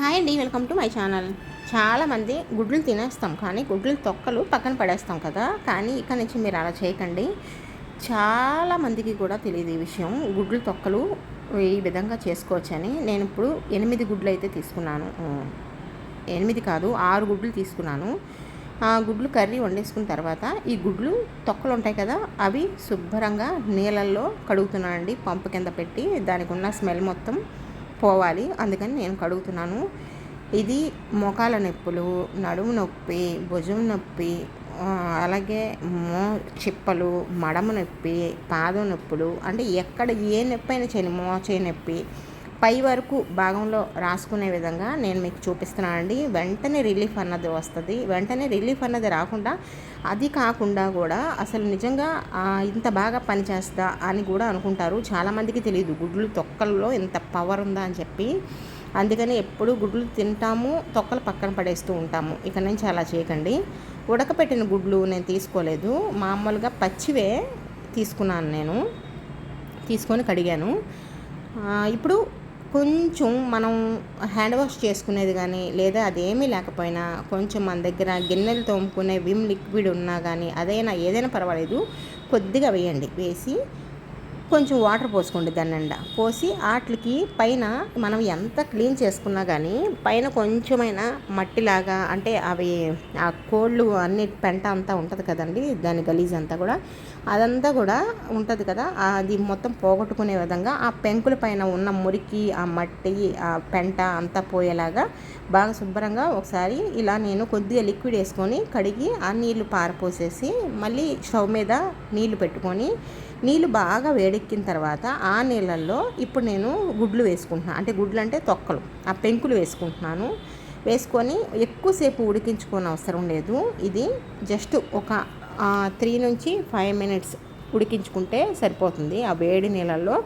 Hi అండి welcome to my channel. చాలామంది గుడ్లు తినేస్తాం కానీ గుడ్లు తొక్కలు పక్కన పడేస్తాం కదా. కానీ ఇక్కడ నుంచి మీరు అలా చేయకండి. చాలామందికి కూడా తెలియదు ఈ విషయం. గుడ్లు తొక్కలు ఈ విధంగా చేసుకోవచ్చని. నేను ఇప్పుడు ఎనిమిది గుడ్లు అయితే తీసుకున్నాను. ఎనిమిది కాదు ఆరు గుడ్లు తీసుకున్నాను. ఆ గుడ్లు కర్రీ వండేసుకున్న తర్వాత ఈ గుడ్లు తొక్కలు ఉంటాయి కదా అవి శుభ్రంగా నీళ్ళల్లో కడుగుతున్నానండి. పంపు కింద పెట్టి దానికి ఉన్న స్మెల్ మొత్తం పోవాలి. అందుకని నేను కడుగుతున్నాను. ఇది మోకాల నొప్పులు నడుము నొప్పి భుజం నొప్పి అలాగే మో చిప్పలు మడమ నొప్పి పాదం నొప్పులు అంటే ఎక్కడ ఏ నొప్పి అయినా చేయని మోచే నొప్పి పై వరకు భాగంలో రాసుకునే విధంగా నేను మీకు చూపిస్తున్నానండి. వెంటనే రిలీఫ్ అన్నది వస్తుంది. వెంటనే రిలీఫ్ అన్నది రాకుండా అది కాకుండా కూడా అసలు నిజంగా ఇంత బాగా పనిచేస్తా అని కూడా అనుకుంటారు. చాలామందికి తెలియదు గుడ్లు తొక్కల్లో ఇంత పవర్ ఉందా అని చెప్పి. అందుకని ఎప్పుడు గుడ్లు తింటాము తొక్కలు పక్కన పడేస్తూ ఉంటాము. ఇక నుంచి అలా చేయకండి. ఉడకపెట్టిన గుడ్లు నేను తీసుకోలేదు. మామూలుగా పచ్చివే తీసుకున్నాను నేను. తీసుకొని కడిగాను. ఇప్పుడు కొంచెం మనం హ్యాండ్ వాష్ చేసుకునేది కానీ లేదా అదేమీ లేకపోయినా కొంచెం మన దగ్గర గిన్నెలు తోముకునే విమ్ లిక్విడ్ ఉన్నా కానీ అదైనా ఏదైనా పర్వాలేదు. కొద్దిగా వేయండి. వేసి కొంచెం వాటర్ పోసుకోండి దాని నిండా పోసి వాటికి పైన మనం ఎంత క్లీన్ చేసుకున్నా కానీ పైన కొంచెమైనా మట్టిలాగా అంటే అవి ఆ కోళ్ళు అన్ని పెంట అంతా ఉంటుంది కదండి దాని గలీజ్ అంతా కూడా అదంతా కూడా ఉంటుంది కదా అది మొత్తం పోగొట్టుకునే విధంగా ఆ పెంకుల పైన ఉన్న మురికి ఆ మట్టి ఆ పెంట అంతా పోయేలాగా బాగా శుభ్రంగా ఒకసారి ఇలా నేను కొద్దిగా లిక్విడ్ వేసుకొని కడిగి ఆ నీళ్ళు పారపోసేసి మళ్ళీ స్టవ్ మీద నీళ్ళు పెట్టుకొని నీళ్ళు బాగా వేడి వేడెక్కిన తర్వాత ఆ నీళ్ళల్లో ఇప్పుడు నేను గుడ్లు వేసుకుంటున్నాను అంటే గుడ్లు అంటే తొక్కలు. ఆ పెంకులు వేసుకుంటున్నాను. వేసుకొని ఎక్కువసేపు ఉడికించుకోని అవసరం లేదు. ఇది జస్ట్ ఒక త్రీ నుంచి ఫైవ్ మినిట్స్ ఉడికించుకుంటే సరిపోతుంది. ఆ వేడి నీళ్ళల్లో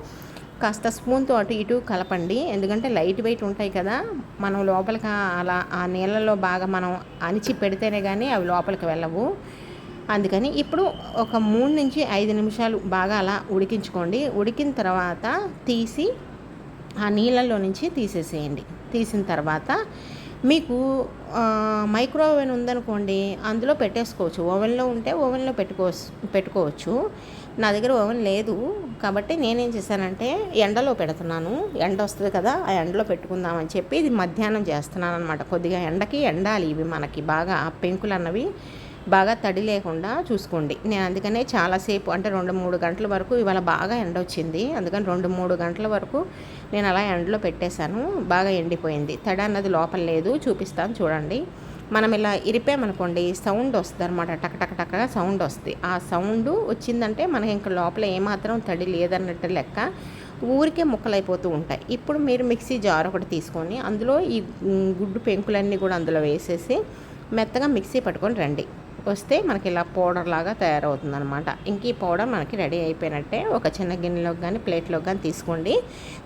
కాస్త స్పూన్తో అటు ఇటు కలపండి. ఎందుకంటే లైట్ వెయిట్ ఉంటాయి కదా. మనం లోపలికి అలా ఆ నీళ్ళలో బాగా మనం అణిచి పెడితేనే కానీ అవి లోపలికి వెళ్ళవు. అందుకని ఇప్పుడు ఒక మూడు నుంచి ఐదు నిమిషాలు బాగా అలా ఉడికించుకోండి. ఉడికిన తర్వాత తీసి ఆ నీళ్ళల్లో నుంచి తీసేసేయండి. తీసిన తర్వాత మీకు మైక్రోవేవ్ ఉందనుకోండి అందులో పెట్టేసుకోవచ్చు. ఓవెన్లో ఉంటే ఓవెన్లో పెట్టుకో పెట్టుకోవచ్చు. నా దగ్గర ఓవెన్ లేదు. కాబట్టి నేనేం చేశానంటే ఎండలో పెడుతున్నాను. ఎండ వస్తుంది కదా ఆ ఎండలో పెట్టుకుందామని చెప్పి ఇది మధ్యాహ్నం చేస్తున్నాను అనమాట కొద్దిగా ఎండకి ఎండాలి ఇవి మనకి బాగా పెంకులు అన్నవి బాగా తడి లేకుండా చూసుకోండి. నేను అందుకనే చాలాసేపు అంటే రెండు మూడు గంటల వరకు ఇవాళ బాగా ఎండ వచ్చింది. అందుకని రెండు మూడు గంటల వరకు నేను అలా ఎండలో పెట్టేశాను. బాగా ఎండిపోయింది. తడి అన్నది లోపల లేదు. చూపిస్తాను చూడండి. మనం ఇలా ఇరిపామనుకోండి సౌండ్ వస్తుంది అనమాట టక టక సౌండ్ వస్తుంది ఆ సౌండ్ వచ్చిందంటే మనకి ఇంకా లోపల ఏమాత్రం తడి లేదన్నట్టు లెక్క ఊరికే ముక్కలైపోతూ ఉంటాయి. ఇప్పుడు మీరు మిక్సీ జార్ ఒకటి తీసుకొని అందులో ఈ గుడ్డు పెంకులన్నీ కూడా అందులో వేసేసి మెత్తగా మిక్సీ పట్టుకొని రండి. వస్తే మనకి ఇలా పౌడర్ లాగా తయారవుతుంది అనమాట ఇంక ఈ పౌడర్ మనకి రెడీ అయిపోయినట్టే ఒక చిన్న గిన్నెలోకి కానీ ప్లేట్లోకి కానీ తీసుకోండి.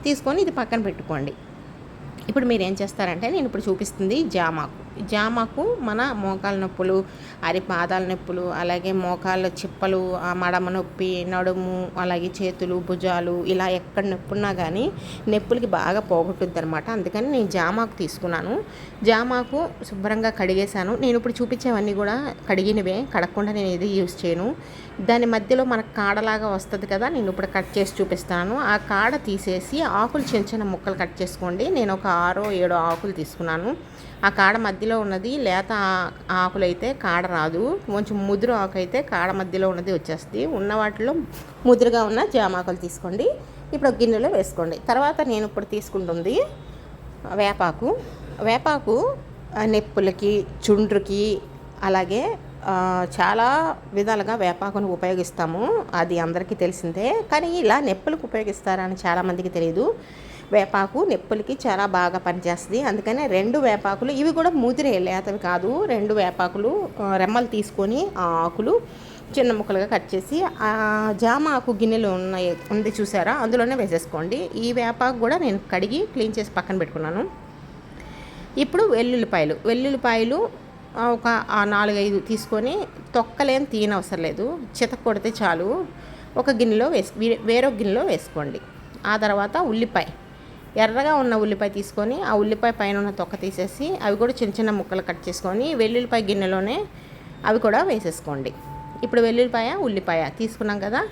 తీసుకొని ఇది పక్కన పెట్టుకోండి. ఇప్పుడు మీరు ఏం చేస్తారంటే నేను ఇప్పుడు చూపిస్తుంది జామాకు. జామాకు మన మోకాల నొప్పులు అరి పాదాల నొప్పులు అలాగే మోకాళ్ళ చిప్పలు మడమ నొప్పి నడుము అలాగే చేతులు భుజాలు ఇలా ఎక్కడ నొప్పున్నా కానీ నొప్పులకి బాగా పోగొట్టుద్ది అనమాట అందుకని నేను జామాకు తీసుకున్నాను. జామాకు శుభ్రంగా కడిగేశాను. నేను ఇప్పుడు చూపించేవన్నీ కూడా కడిగినవే కడగకుండా నేను ఇది యూజ్ చేయను. దాని మధ్యలో మనకు కాడలాగా వస్తుంది కదా నేను ఇప్పుడు కట్ చేసి చూపిస్తాను. ఆ కాడ తీసేసి ఆకులు చిన్న చిన్న ముక్కలు కట్ చేసుకోండి. నేను ఒక ఆరో ఏడో ఆకులు తీసుకున్నాను. ఆ కాడ మధ్యలో ఉన్నది లేత ఆకులు అయితే కాడ రాదు. కొంచెం ముదురు ఆకు అయితే కాడ మధ్యలో ఉన్నది వచ్చేస్తుంది. ఉన్న వాటిలో ముదురుగా ఉన్న జామాకులు తీసుకోండి. ఇప్పుడు గిన్నెలో వేసుకోండి. తర్వాత నేను ఇప్పుడు తీసుకుంటుంది వేపాకు. వేపాకు నెప్పులకి చుండ్రుకి అలాగే చాలా విధాలుగా వేపాకును ఉపయోగిస్తాము. అది అందరికీ తెలిసిందే. కానీ ఇలా నెప్పులకు ఉపయోగిస్తారని చాలామందికి తెలియదు వేపాకు నొప్పులకి చాలా బాగా పనిచేస్తుంది. అందుకనే రెండు వేపాకులు ఇవి కూడా ముదిరే లేతవి కాదు. రెండు వేపాకులు రెమ్మలు తీసుకొని ఆ ఆకులు చిన్న ముక్కలుగా కట్ చేసి ఆ జామ ఆకు గిన్నెలు ఉన్నాయి ఉంది చూసారా? అందులోనే వేసేసుకోండి. ఈ వేపాకు కూడా నేను కడిగి క్లీన్ చేసి పక్కన పెట్టుకున్నాను. ఇప్పుడు వెల్లుల్లిపాయలు. వెల్లుల్లిపాయలు ఒక నాలుగైదు తీసుకొని తొక్కలేం తీయనవసరం లేదు. చిత కొడితే చాలు. ఒక గిన్నెలో వేసు వేరొక గిన్నెలో వేసుకోండి. ఆ తర్వాత ఉల్లిపాయ. ఎర్రగా ఉన్న ఉల్లిపాయ తీసుకొని ఆ ఉల్లిపాయ పైన ఉన్న తొక్క తీసేసి అవి కూడా చిన్న చిన్న ముక్కలు కట్ చేసుకొని వెల్లుల్లిపాయ గిన్నెలోనే అవి కూడా వేసేసుకోండి. ఇప్పుడు వెల్లుల్లిపాయ ఉల్లిపాయ తీసుకున్నాం కదా.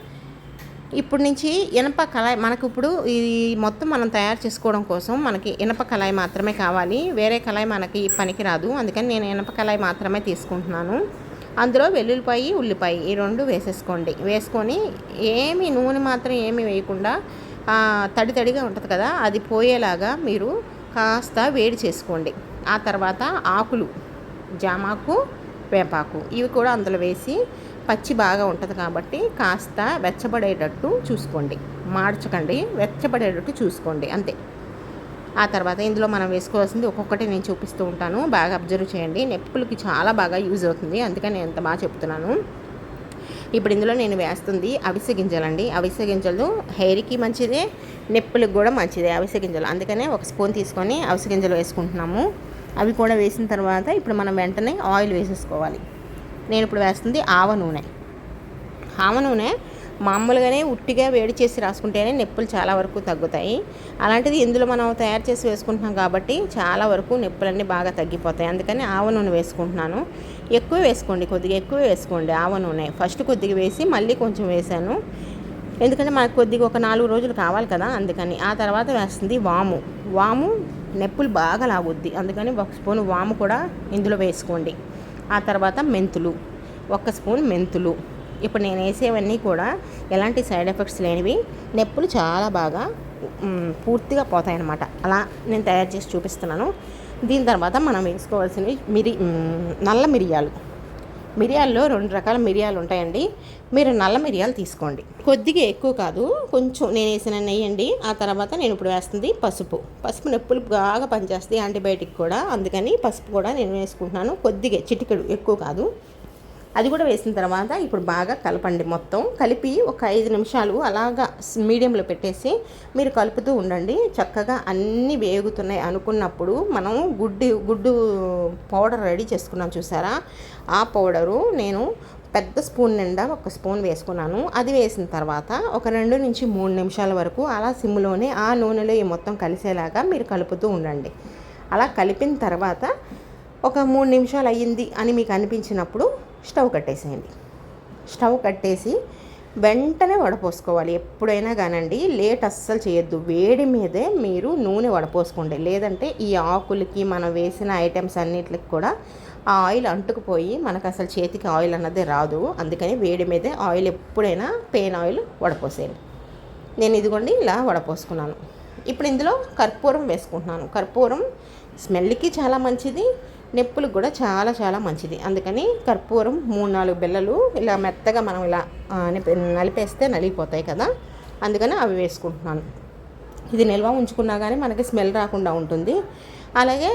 ఇప్పుడు నుంచి ఇనప కళాయి మనకు ఇప్పుడు ఇది మొత్తం మనం తయారు చేసుకోవడం కోసం మనకి ఇనప కళాయి మాత్రమే కావాలి. వేరే కళాయి మనకి పనికి రాదు అందుకని నేను ఇనప కళాయి మాత్రమే తీసుకుంటున్నాను. అందులో వెల్లుల్లిపాయ ఉల్లిపాయ ఈ రెండు వేసేసుకోండి. వేసుకొని ఏమి నూనె మాత్రం ఏమి వేయకుండా తడి తడిగా ఉంటుంది కదా అది పోయేలాగా మీరు కాస్త వేడి చేసుకోండి. ఆ తర్వాత ఆకులు జామాకు వేపాకు ఇవి కూడా అందులో వేసి పచ్చి బాగా ఉంటుంది కాబట్టి కాస్త వెచ్చబడేటట్టు చూసుకోండి. మార్చకండి వెచ్చబడేటట్టు చూసుకోండి అంతే. ఆ తర్వాత ఇందులో మనం వేసుకోవాల్సింది ఒక్కొక్కటి నేను చూపిస్తూ ఉంటాను బాగా అబ్జర్వ్ చేయండి. నొప్పులకి చాలా బాగా యూజ్ అవుతుంది అందుకని నేను ఎంత బాగా చెప్తున్నాను. ఇప్పుడు ఇందులో నేను వేస్తుంది అవిసె గింజలండి. అవిసె గింజలు హెయిర్కి మంచిదే నెప్పులకు కూడా మంచిదే అవిసె గింజలు. అందుకనే ఒక స్పూన్ తీసుకొని అవిసె గింజలు వేసుకుంటున్నాము. అవి కూడా వేసిన తర్వాత ఇప్పుడు మనం వెంటనే ఆయిల్ వేసేసుకోవాలి. నేను ఇప్పుడు వేస్తుంది ఆవ నూనె. ఆవ నూనె మామూలుగానే ఉట్టిగా వేడి చేసి రాసుకుంటేనే నొప్పులు చాలా వరకు తగ్గుతాయి. అలాంటిది ఇందులో మనం తయారు చేసి వేసుకుంటున్నాం కాబట్టి చాలా వరకు నొప్పులన్నీ బాగా తగ్గిపోతాయి. అందుకని ఆవ నూనె వేసుకుంటున్నాను. ఎక్కువ వేసుకోండి కొద్దిగా ఎక్కువ వేసుకోండి. ఆవ నూనె. ఫస్ట్ కొద్దిగా వేసి మళ్ళీ కొంచెం వేసాను. ఎందుకంటే మనకు కొద్దిగా ఒక నాలుగు రోజులు కావాలి కదా అందుకని. ఆ తర్వాత వేస్తుంది వాము. వాము నొప్పులు బాగా లాగుద్ది. అందుకని ఒక స్పూన్ వాము కూడా ఇందులో వేసుకోండి. ఆ తర్వాత మెంతులు. ఒక స్పూన్ మెంతులు. ఇప్పుడు నేను వేసేవన్నీ కూడా ఎలాంటి సైడ్ ఎఫెక్ట్స్ లేనివి నొప్పులు చాలా బాగా పూర్తిగా పోతాయి అన్నమాట అలా నేను తయారు చేసి చూపిస్తున్నాను. దీని తర్వాత మనం వేసుకోవాల్సినవి మిరి నల్ల మిరియాలు. మిరియాల్లో రెండు రకాల మిరియాలు ఉంటాయండి. మీరు నల్ల మిరియాలు తీసుకోండి. కొద్దిగా ఎక్కువ కాదు కొంచెం నేను వేసిన నెయ్యండి ఆ తర్వాత నేను ఇప్పుడు వేస్తుంది పసుపు. పసుపు నొప్పులు బాగా పనిచేస్తుంది యాంటీబయాటిక్ కూడా. అందుకని పసుపు కూడా నేను వేసుకుంటున్నాను. కొద్దిగా చిటికెడు ఎక్కువ కాదు. అది కూడా వేసిన తర్వాత ఇప్పుడు బాగా కలపండి మొత్తం. కలిపి ఒక ఐదు నిమిషాలు అలాగా మీడియంలో పెట్టేసి మీరు కలుపుతూ ఉండండి. చక్కగా అన్నీ వేగుతున్నాయి అనుకున్నప్పుడు మనం గుడ్డు గుడ్డు పౌడర్ రెడీ చేసుకున్నాం చూసారా? ఆ పౌడరు నేను పెద్ద స్పూన్ నిండా ఒక స్పూన్ వేసుకున్నాను. అది వేసిన తర్వాత ఒక రెండు నుంచి మూడు నిమిషాల వరకు అలా సిమ్లోనే ఆ నూనెలో ఈ మొత్తం కలిసేలాగా మీరు కలుపుతూ ఉండండి. అలా కలిపిన తర్వాత ఒక మూడు నిమిషాలు అయ్యింది అని మీకు అనిపించినప్పుడు స్టవ్ కట్టేసేయండి. స్టవ్ కట్టేసి వెంటనే వడపోసుకోవాలి. ఎప్పుడైనా కానండి లేట్ అస్సలు చేయొద్దు. వేడి మీదే మీరు నూనె వడపోసుకోండి. లేదంటే ఈ ఆకులకి మనం వేసిన ఐటమ్స్ అన్నిటికి కూడా ఆ ఆయిల్ అంటుకుపోయి మనకు అసలు చేతికి ఆయిల్ అన్నది రాదు. అందుకని వేడి మీదే ఆయిల్ ఎప్పుడైనా పెయిన్ ఆయిల్ వడపోసేయండి. నేను ఇదిగోండి ఇలా వడపోసుకున్నాను. ఇప్పుడు ఇందులో కర్పూరం వేసుకుంటున్నాను. కర్పూరం స్మెల్కి చాలా మంచిది. నొప్పులకు కూడా చాలా చాలా మంచిది. అందుకని కర్పూరం మూడు నాలుగు బిళ్ళలు ఇలా మెత్తగా మనం ఇలా నలిపేస్తే నలిగిపోతాయి కదా. అందుకని అవి వేసుకుంటున్నాను. ఇది నిల్వ ఉంచుకున్నా కానీ మనకి స్మెల్ రాకుండా ఉంటుంది. అలాగే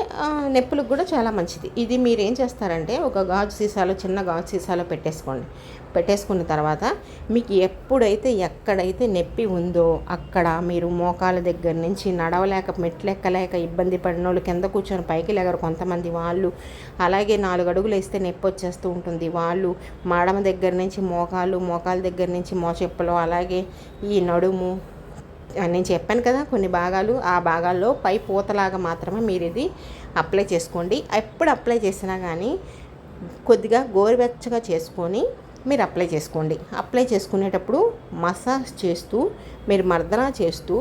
నొప్పులకు కూడా చాలా మంచిది. ఇది మీరు ఏం చేస్తారంటే ఒక గాజు సీసాలో చిన్న గాజు సీసాలో పెట్టేసుకోండి. పెట్టేసుకున్న తర్వాత మీకు ఎప్పుడైతే ఎక్కడైతే నొప్పి ఉందో అక్కడ మీరు మోకాల దగ్గర నుంచి నడవలేక మెట్లెక్కలేక ఇబ్బంది పడిన వాళ్ళు కింద కూర్చొని పైకి లేగరు కొంతమంది వాళ్ళు. అలాగే నాలుగు అడుగులు వేస్తే నొప్పి వచ్చేస్తూ ఉంటుంది. వాళ్ళు మాడమ దగ్గర నుంచి మోకాలు మోకాల దగ్గర నుంచి మోచెప్పలు అలాగే ఈ నడుము నేను చెప్పాను కదా కొన్ని భాగాలు ఆ భాగాల్లో పై పూతలాగా మాత్రమే మీరు ఇది అప్లై చేసుకోండి. ఎప్పుడు అప్లై చేసినా కానీ కొద్దిగా గోరువెచ్చగా చేసుకొని మీరు అప్లై చేసుకోండి. అప్లై చేసుకునేటప్పుడు మసాజ్ చేస్తూ మీరు మర్దన చేస్తూ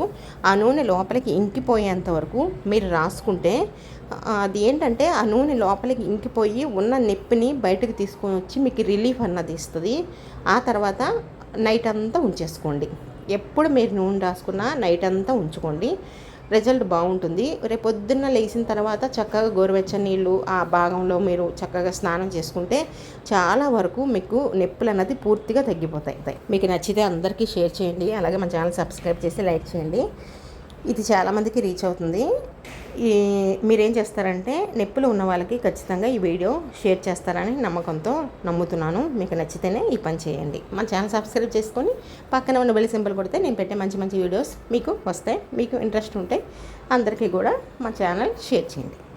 ఆ నూనె లోపలికి ఇంకిపోయేంత వరకు మీరు రాసుకుంటే అది ఏంటంటే ఆ నూనె లోపలికి ఇంకిపోయి ఉన్న నొప్పిని బయటకు తీసుకొని వచ్చి మీకు రిలీఫ్ అన్నది ఇస్తుంది. ఆ తర్వాత నైట్ అంతా ఉంచేసుకోండి. ఎప్పుడు మీరు నూనె రాసుకున్నా నైట్ అంతా ఉంచుకోండి. రిజల్ట్ బాగుంటుంది. రేపు పొద్దున్న లేచిన తర్వాత చక్కగా గోరువెచ్చని నీళ్ళు ఆ భాగంలో మీరు చక్కగా స్నానం చేసుకుంటే చాలా వరకు మీకు నొప్పులు అన్నది పూర్తిగా తగ్గిపోతాయి. మీకు నచ్చితే అందరికీ షేర్ చేయండి. అలాగే మన ఛానల్ సబ్స్క్రైబ్ చేసి లైక్ చేయండి. ఇది చాలామందికి రీచ్ అవుతుంది. ఈ మీరేం చేస్తారంటే నొప్పులు ఉన్న వాళ్ళకి ఖచ్చితంగా ఈ వీడియో షేర్ చేస్తారని నమ్మకంతో నమ్ముతున్నాను. మీకు నచ్చితేనే ఈ పని చేయండి. మా ఛానల్ సబ్స్క్రైబ్ చేసుకొని పక్కన ఉన్న బెల్ సింబల్ కొడితే నేను పెట్టే మంచి మంచి వీడియోస్ మీకు వస్తాయి. మీకు ఇంట్రెస్ట్ ఉంటే అందరికీ కూడా మా ఛానల్ షేర్ చేయండి.